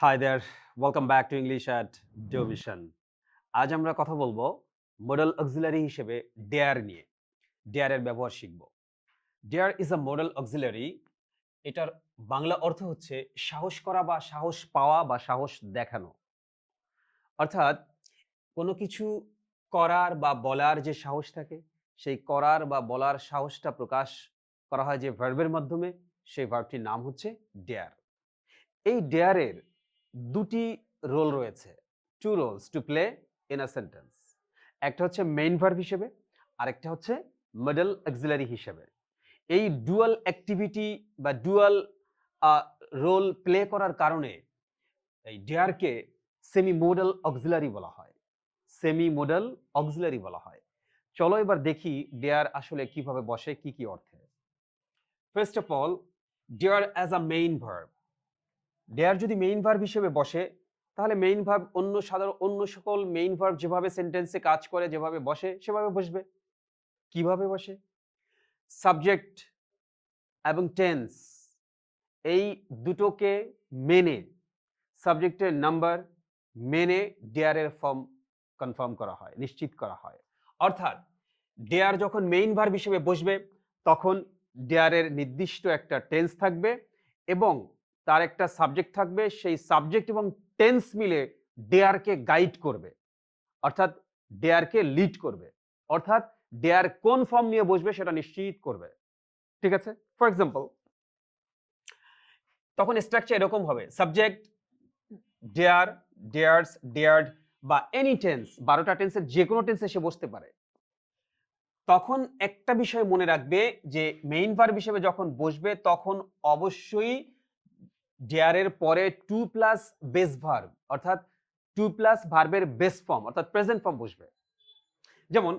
Hi there welcome back to English at division আজ আমরা কথা বলব মডেল অক্সিলারি হিসেবে ডেয়ার নিয়ে। ডেয়ারের ব্যবহার শিখব। Dare is a modal auxiliary এটার বাংলা অর্থ হচ্ছে সাহস করা বা সাহস পাওয়া বা সাহস দেখানো। অর্থাৎ কোনো কিছু করার বা বলার যে সাহস থাকে সেই করার বা বলার সাহসটা প্রকাশ করা হয় যে ভার্বের মাধ্যমে সেই ভার্বটির নাম হচ্ছে ডেয়ার এই ডেয়ারের দুটি রোল রয়েছে। Two roles to play in a sentence একটা হচ্ছে মেইন ভার্ব হিসেবে, আরেকটা হচ্ছে মিডল অক্সিলারি হিসেবে। এই ডুয়াল অ্যাক্টিভিটি বা ডুয়াল রোল প্লে করার কারণে এই ডেয়ারকে সেমি মোডাল অক্সিলারি বলা হয়। সেমি মোডাল অক্সিলারি বলা হয়। চলো এবার দেখি ডেয়ার আসলে কীভাবে বসে, কি কি অর্থে। First of all dare as a main verb dare যদি মেইন ভার্ব হিসেবে বসে, তাহলে মেইন ভার্ব অন্য সাধারণ, অন্য সকল মেইন ভার্ব যেভাবে সেন্টেন্সে কাজ করে, যেভাবে বসে, সেভাবে বসবে। কীভাবে বসে? সাবজেক্ট এবং টেন্স এই দুটোকে মেনে সাবজেক্টের নাম্বার মেনে ডেয়ারের ফর্ম কনফার্ম করা হয়, নিশ্চিত করা হয়। অর্থাৎ ডেয়ার যখন মেইন ভার্ব হিসেবে বসবে, তখন ডেয়ারের নির্দিষ্ট একটা টেন্স থাকবে এবং তার একটা সাবজেক্ট থাকবে, সেই সাবজেক্ট এবং টেন্স মিলে ডেয়ারকে গাইড করবে। অর্থাৎ ডেয়ারকে লিড করবে। অর্থাৎ ডেয়ার কোন ফর্ম নিয়ে বসবে সেটা নিশ্চিত করবে। ঠিক আছে? ফর এক্সাম্পল তখন স্ট্রাকচার এরকম হবে। সাবজেক্ট ডেয়ার ডেয়ার্স ডেয়ার্ড বা এনি টেন্স বারোটা টেন্সের যে কোনো টেন্সে সে বসতে পারে। তখন একটা বিষয় মনে রাখবে যে মেইন ভার্ব হিসেবে যখন বসবে, তখন অবশ্যই ডেয়ারের পরে টু প্লাস বেস ভার্ব অর্থাৎ টু প্লাস ভার্বের বেস ফর্ম অর্থাৎ প্রেজেন্ট ফর্ম বসবে। যেমন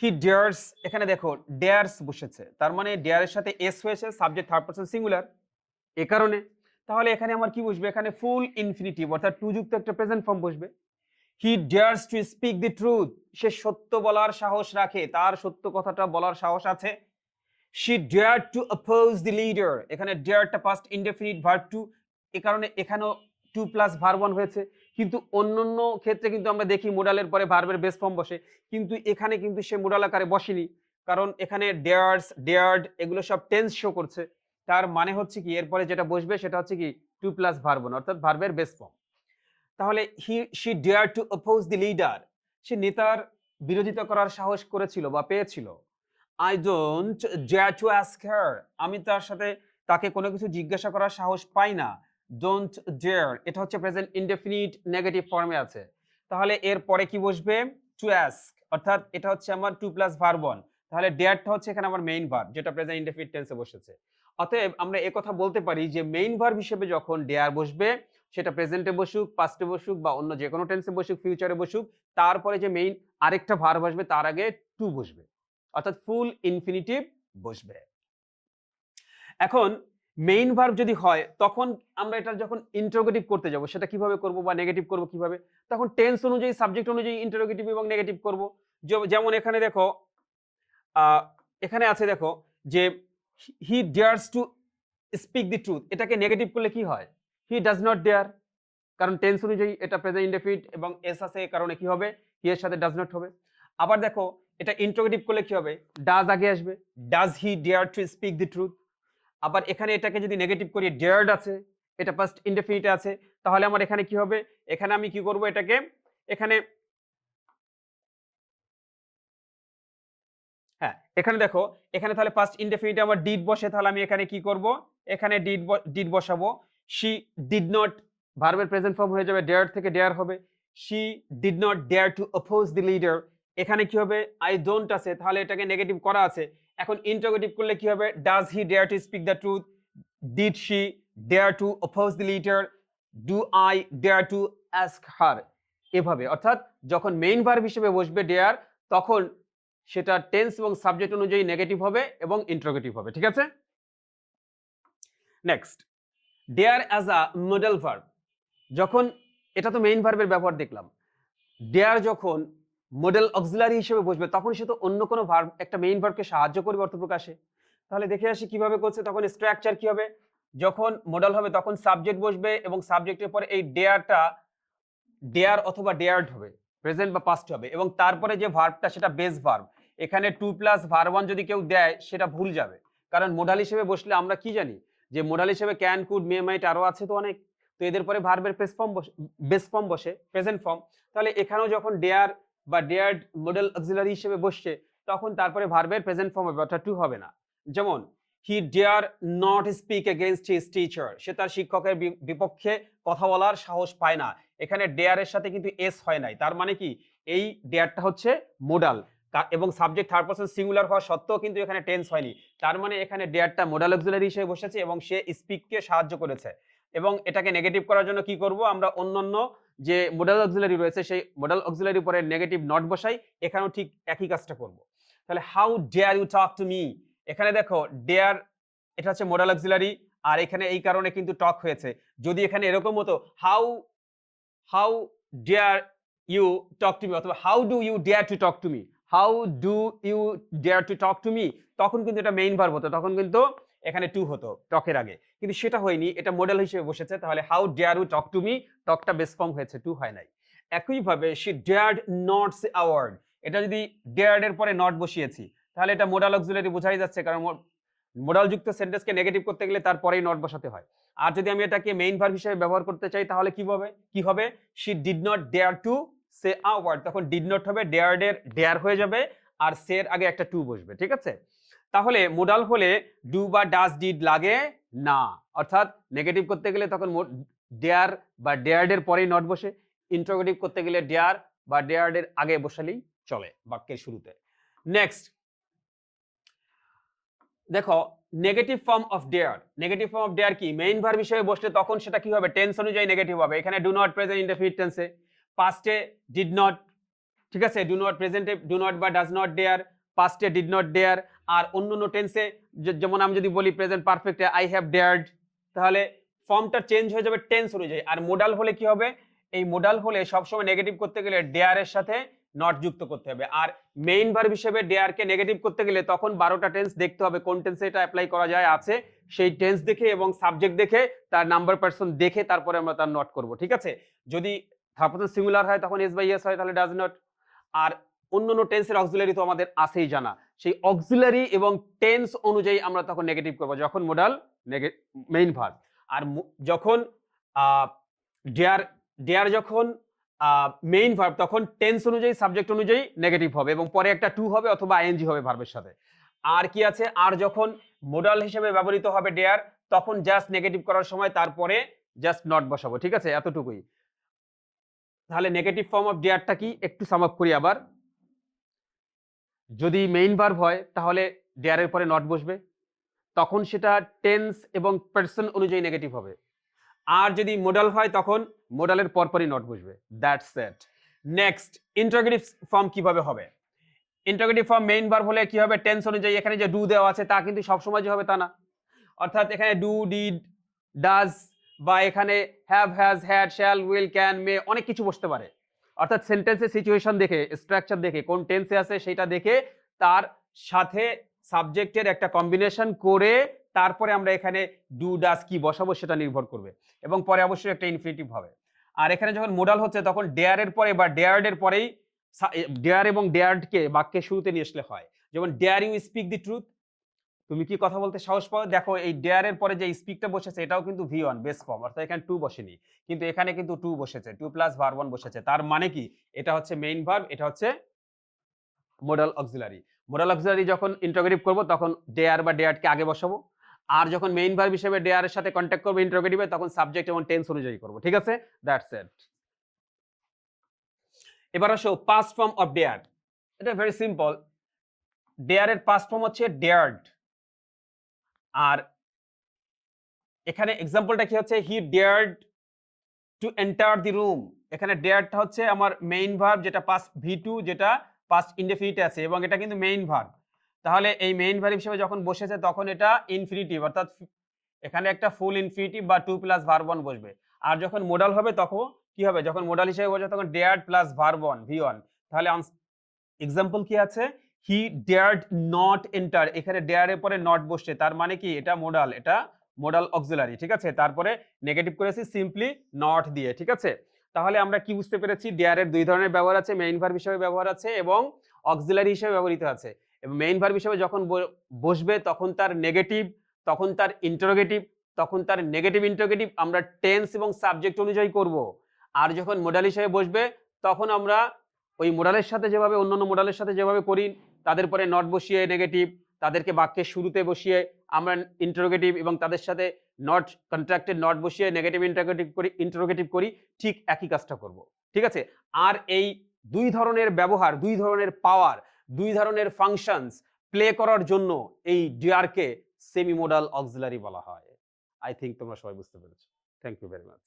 হি ডেয়ার্স এখানে দেখো ডেয়ার্স বসেছে, তার মানে ডেয়ারের সাথে এস হয়েছে সাবজেক্ট থার্ড পার্সন সিঙ্গুলার এ কারণে। তাহলে এখানে আমার কি বসবে? এখানে ফুল ইনফিনিটিভ অর্থাৎ টু যুক্ত একটা প্রেজেন্ট ফর্ম বসবে। He dares to speak the truth সে সত্য বলার সাহস রাখে, তার সত্য কথাটা বলার সাহস আছে। She dare to oppose the leader এখানে ডেয়ারটা পাস্ট ইনডেফিনিট ভার্ব টু এ কারণে এখানেও টু প্লাস ভার্ব ওয়ান হয়েছে। কিন্তু অন্যান্য ক্ষেত্রে কিন্তু আমরা দেখি মোডালের পরে ভার্বের বেস ফর্ম বসে। কিন্তু এখানে কিন্তু সে মোডাল আকারে বসেনি। কারণ এখানে ডেয়ার্স ডেয়ার্ড এগুলো সব টেন্স শো করছে। তার মানে হচ্ছে কি, এরপরে যেটা বসবে সেটা হচ্ছে কি টু প্লাস ভার্ব অর্থাৎ ভার্বের বেস ফর্ম তাহলে he she dare to oppose the leader সে নেতার বিরোধিতা করার সাহস করেছিল বা পেয়েছিল। I don't dare to ask her আমি তার সাথে তাকে কোনো কিছু জিজ্ঞাসা করার সাহস পাই না। ডোন্ট ডেয়ার এটা হচ্ছে প্রেজেন্ট ইনডেফিনিট নেগেটিভ ফর্মে আছে। তাহলে এর পরে কি বসবে? টু অ্যাস্ক অর্থাৎ এটা হচ্ছে আমার টু প্লাস ভার্বন তাহলে ডেয়ারটা হচ্ছে এখানে আমার মেইন ভার্ব যেটা প্রেজেন্ট ইনডেফিনিট টেন্সে বসেছে। অতএব আমরা কথা বলতে পারি যে মেইন ভার্ব হিসেবে যখন ডেয়ার বসবে, সেটা প্রেজেন্টে বসুক পাস্টে বসুক বা অন্য যে কোনো টেন্সে বসুক ফিউচারে বসুক, তারপরে যে মেইন আরেকটা ভার্ব আসবে, তার আগে টু বসবে। অর্থাৎ ফুল ইনফিনিটিভ বসবে। এখন মেইন ভার্ব যদি হয়, তখন আমরা এটা যখন ইন্টারোগেটিভ করতে যাব, সেটা কীভাবে করব বা নেগেটিভ করব কীভাবে, তখন টেন্স অনুযায়ী সাবজেক্ট অনুযায়ী ইন্টারোগেটিভ এবং নেগেটিভ করব। যেমন এখানে দেখো এখানে আছে দেখো যে he dares to speak the truth এটাকে নেগেটিভ করলে কি হয়? হি ডাজ নট ডেয়ার কারণ টেন্স অনুযায়ী এটা প্রেজেন্ট ইন্ডেফিট এবং এস আছে কারণে কি হবে? হি এর সাথে ডাজ নট হবে। আবার দেখো, এটা ইন্টারোগেটিভ করলে কি হবে? ডাজ আগে আসবে? Does he dare to speak the truth আবার এখানে এটাকে যদি নেগেটিভ করি ডেয়ার্ড আছে, এটা ফার্স্ট ইনডেফিনিটে আছে, তাহলে আমার এখানে কি হবে? এখানে আমি কি করব এটাকে? এখানে হ্যাঁ এখানে দেখো, এখানে তাহলে ফার্স্ট ইনডেফিনিটে আমার ডিড বসে, তাহলে আমি এখানে কি করব? এখানে ডিড ডিড বসাবো। শি ডিড নট ভার্বের প্রেজেন্ট ফর্ম হয়ে যাবে ডেয়ার থেকে ডেয়ার হবে। She did not dare to oppose the leader এখানে কি হবে? আই ডোন্ট আছে। তাহলে এটাকে নেগেটিভ করা আছে। এখন ইন্টারোগেটিভ করলে কি হবে? Does he dare to speak the truth did she dare to oppose the leader do I dare to ask her এভাবে। অর্থাৎ যখন মেইন ভার্ব হিসেবে বসবে ডেয়ার তখন সেটা টেন্স এবং সাবজেক্ট অনুযায়ী নেগেটিভ হবে এবং ইন্টারোগেটিভ হবে। ঠিক আছে? Next dare as a modal verb যখন, এটা তো মেইন ভার্বের ব্যবহার দেখলাম। ডেয়ার যখন মডেল অক্সিলারি হিসেবে বসবে, তখন সে তো অন্য কোনো ভার্ব একটা মেইন ভার্বকে সাহায্য করবে অর্থ প্রকাশে। তাহলে দেখে আসি কীভাবে করছে, তখন স্ট্রাকচার কি হবে? যখন মডেল হবে, তখন সাবজেক্ট বসবে এবং সাবজেক্টের পরে এই ডেয়ারটা ডেয়ার অথবা ডেয়ার্ড হবে প্রেজেন্ট বা পাস্ট হবে এবং তারপরে যে ভার্বটা সেটা বেস ভার্ব এখানে টু প্লাস ভার ওয়ান যদি কেউ দেয়, সেটা ভুল যাবে। কারণ মোডাল হিসেবে বসলে আমরা কি জানি? যে মোডাল হিসেবে ক্যান কুড মে মাইট আরও আছে তো অনেক। তো এদের পরে ভার্বের প্রেস ফর্ম বসে বেস ফর্ম বসে প্রেজেন্ট ফর্ম তাহলে এখানেও যখন ডেয়ার বা ডেয়ার্ড মডেল অক্সিলারি হিসেবে বসছে, তখন তারপরে ভার্বের প্রেজেন্ট ফর্ম হবে, অর্থাৎ টু হবে না। যেমন he dare not speak against his teacher সে তার শিক্ষকের বিপক্ষে কথা বলার সাহস পায় না। এখানে ডেয়ারের সাথে কিন্তু এস হয় নাই। তার মানে কি? এই ডেয়ারটা হচ্ছে মোডাল এবং সাবজেক্ট থার্ড পার্সন সিঙ্গুলার হওয়া সত্ত্বেও কিন্তু এখানে টেন্স হয়নি। তার মানে এখানে ডেয়ারটা মোডাল অক্সিলারি হিসেবে বসেছে এবং সে স্পিককে সাহায্য করেছে। এবং এটাকে নেগেটিভ করার জন্য কি করব? আমরা অন্যান্য যে মোডাল অক্সিলারি রয়েছে, সেই মোডাল অক্সিলারি পরে নেগেটিভ নট বসাই, এখানেও ঠিক একই কাজটা করব। তাহলে how dare you talk to me এখানে দেখো ডেয়ার এটা হচ্ছে মোডাল অক্সিলারি আর এখানে এই কারণে কিন্তু টক হয়েছে। যদি এখানে এরকম হতো how how dare you talk to me অথবা how do you dare to talk to me how do you dare to talk to me তখন কিন্তু এটা মেইন ভার্ব হতো, তখন কিন্তু এখানে টু হতো, টকের আগে। কিন্তু সেটা হয়নি, এটা মডেল হিসেবে বসেছে, তাহলে how dare you talk to me টকটা বেস ফর্ম হয়েছে টু হয় নাই। একইভাবে she dared not say a word এটা যদি ডেয়ার্ড এর পরে নট বসিয়েছি, তাহলে এটা মোডাল অক্সিলারি বোঝাই যাচ্ছে, কারণ মোডাল যুক্ত সেন্টেন্সকে নেগেটিভ করতে গেলে তারপরেই নট বসাতে হয়। আর যদি আমি এটাকে মেইন ভার্ব হিসেবে ব্যবহার করতে চাই, তাহলে কি হবে? কি হবে? She did not dare to say a word তখন ডিড নট হবে ডেয়ার্ড এর ডেয়ার হয়ে যাবে, আর সের আগে একটা টু বসবে, ঠিক আছে? তাহলে মোডাল হলে ডু বা ডাস ডিড লাগে না। অর্থাৎ নেগেটিভ করতে গেলে তখন ডেয়ার বা ডেয়ার্ড এর পরেই নট বসে। ইন্ট্রোগেটিভ করতে গেলে ডেয়ার বা ডেয়ার্ড এর আগে বসালেই চলে বাক্যের শুরুতে। নেক্সট দেখো negative form of dare negative form of dare কি? মেইন ভার্ব হিসেবে বসলে তখন সেটা কি হবে? টেন্স অনুযায়ী নেগেটিভ হবে। এখানে ডু নট প্রেজেন্ট ইনডেফিনিট টেন্সে পাস্টে ডিড নট ঠিক আছে? ডু নট প্রেজেন্টে ডু নট বা ডাজ নট ডেয়ার পাস্টে ডিড নট ডেয়ার আর অন্য অন্য টেন্সে যেমন আমি যদি বলি প্রেজেন্ট পারফেক্টে আই হ্যাভ ডেয়ার্ড তাহলে ফর্মটা চেঞ্জ হয়ে যাবে টেন্স অনুযায়ী। আর মোডাল হলে কি হবে? এই মোডাল হলে সবসময় নেগেটিভ করতে গেলে ডেয়ারের সাথে নট যুক্ত করতে হবে। আর মেইন ভার্ব হিসেবে ডেয়ারকে নেগেটিভ করতে গেলে তখন বারোটা টেন্স দেখতে হবে, কোন টেন্সে এটা অ্যাপ্লাই করা যায়, আছে, সেই টেন্স দেখে এবং সাবজেক্ট দেখে তার নাম্বার পার্সন দেখে তারপরে আমরা তার নট করব, ঠিক আছে? যদি থার্ড সিঙ্গুলার হয় তখন এস বাই এস হয়, তাহলে ডাজ নট আর অন্য অন্য টেন্সের অক্সিলারি তো আমাদের আছেই জানা। সেই অক্সিলারি এবং টেন্স অনুযায়ী আমরা তখন নেগেটিভ করব, যখন মোডাল মেইন ভার্ব আর যখন ডেয়ার ডেয়ার যখন মেইন ভার্ব তখন টেন্স অনুযায়ী সাবজেক্ট অনুযায়ী নেগেটিভ হবে এবং পরে একটা টু হবে অথবা আইএনজি হবে ভার্বের সাথে। আর কি আছে? আর যখন মোডাল হিসেবে ব্যবহৃত হবে ডেয়ার তখন জাস্ট নেগেটিভ করার সময় তারপরে জাস্ট নট বসাবো, ঠিক আছে? এতটুকুই। তাহলে নেগেটিভ ফর্ম অফ ডেয়ারটা কি? একটু সাম আপ করি আবার। যদি মেইন ভার্ব হয়, তাহলে ডেয়ারের পরে নট বসবে। তখন সেটা টেন্স এবং পার্সন অনুযায়ী নেগেটিভ হবে। আর যদি মোডাল হয়, তখন মোডালের পরপরই নট বসবে। That's set next interrogative form কীভাবে হবে? ইন্টারগেটিভ ফর্ম মেইন ভার্ব হলে কি হবে? টেন্স অনুযায়ী এখানে যে ডু দেওয়া আছে, তা কিন্তু সবসময় যে হবে তা না। অর্থাৎ এখানে ডু ডিড ডাজ বা এখানে have has had shall will can may অনেক কিছু বসতে পারে। অর্থাৎ সেন্টেন্সের সিচুয়েশন দেখে স্ট্রাকচার দেখে, কোন টেন্সে আছে সেটা দেখে তার সাথে সাবজেক্টের একটা কম্বিনেশন করে তারপরে আমরা এখানে ডু ডাস কি বসাবো সেটা নির্ভর করবে এবং পরে অবশ্যই একটা ইনফিনিটিভ হবে। আর এখানে যখন মোডাল হচ্ছে তখন ডেয়ারের পরে বা ডেয়ার্ডের পরেই ডেয়ার এবং ডেয়ার্ডকে বাক্যের শুরুতে নিয়ে আসলে হয়। যেমন dare you speak the truth তুমি কি কথা বলতে সাহস পাও? দেখো, এই ডেয়ারের পরে যে স্পিকটা বসেছে, এটাও কিন্তু ভি ওয়ান বেস ফর্ম অর্থাৎ এখানে টু বসেনি। কিন্তু এখানে কিন্তু টু বসেছে টু প্লাস ভার ওয়ান বসেছে। তার মানে কি? এটা হচ্ছে মেইন ভার্ব এটা হচ্ছে মোডাল অক্সিলারি মোডাল অক্সিলারি যখন ইন্টারোগেটিভ করব, তখন ডেয়ার বা ডেয়ারকে আগে বসাবো। আর যখন মেইন ভার্ব হিসেবে ডেয়ারের সাথে কন্ট্যাক্ট করব ইন্টারোগেটিভে তখন সাবজেক্ট এবং টেন্স অনুযায়ী করব। ঠিক আছে? দ্যাটস ইট এবার আসো পাস্ট ফর্ম অফ ডেয়ার এটা ভেরি সিম্পল ডেয়ারের পাস্ট ফর্ম হচ্ছে ডেয়ার্ড আর এখানে এক্সাম্পলটা কি হচ্ছে? He dared to enter the room এখানে ডেয়ারটা হচ্ছে আমার মেইন ভার্ব যেটা পাস্ট ভি টু যেটা পাস্ট ইনডেফিনিটে আছে এবং এটা কিন্তু মেইন ভার্ব তাহলে এই মেইন ভার্ব হিসেবে যখন বসেছে তখন এটা ইনফিনিটিভ অর্থাৎ এখানে একটা ফুল ইনফিনিটিভ বা টু প্লাস ভার্ব ওয়ান বসবে। আর যখন মোডাল হবে তখন কি হবে? যখন মোডাল হিসেবে বসবে তখন dare plus verb one V one তাহলে এক্সাম্পল কি আছে? হি ডেয়ার্ড নট এন্টার এখানে ডেয়ারের পরে নট বসছে। তার মানে কি? এটা মোডাল এটা মোডাল অক্সিলারি ঠিক আছে? তারপরে নেগেটিভ করেছি সিম্পলি নট দিয়ে, ঠিক আছে? তাহলে আমরা কি বুঝতে পেরেছি? ডেয়ারের দুই ধরনের ব্যবহার আছে মেইন ভার্ব হিসেবে ব্যবহার আছে এবং অক্সিলারি হিসেবে ব্যবহৃত আছে। এবং মেইন ভার্ব হিসেবে যখন বসবে, তখন তার নেগেটিভ তখন তার ইন্টারোগেটিভ তখন তার নেগেটিভ ইন্টারোগেটিভ আমরা টেন্স এবং সাবজেক্ট অনুযায়ী করব। আর যখন মোডাল হিসেবে বসবে, তখন আমরা ওই মোডালের সাথে যেভাবে, অন্যান্য মোডালের সাথে যেভাবে করি তাদের পরে নট বসিয়ে নেগেটিভ তাদেরকে বাক্যের শুরুতে বসিয়ে আমরা ইন্টারোগেটিভ এবং তাদের সাথে নট কন্ট্রাক্টেড নট বসিয়ে নেগেটিভ ইন্টারোগেটিভ করি ইন্টারোগেটিভ করি, ঠিক একই কাজটা করব। ঠিক আছে? আর এই দুই ধরনের ব্যবহার, দুই ধরনের পাওয়ার দুই ধরনের ফাংশনস প্লে করার জন্য এই ডিআরকে সেমি মোডাল অক্সিলারি বলা হয়। আই থিঙ্ক তোমরা সবাই বুঝতে পেরেছ। Thank you very much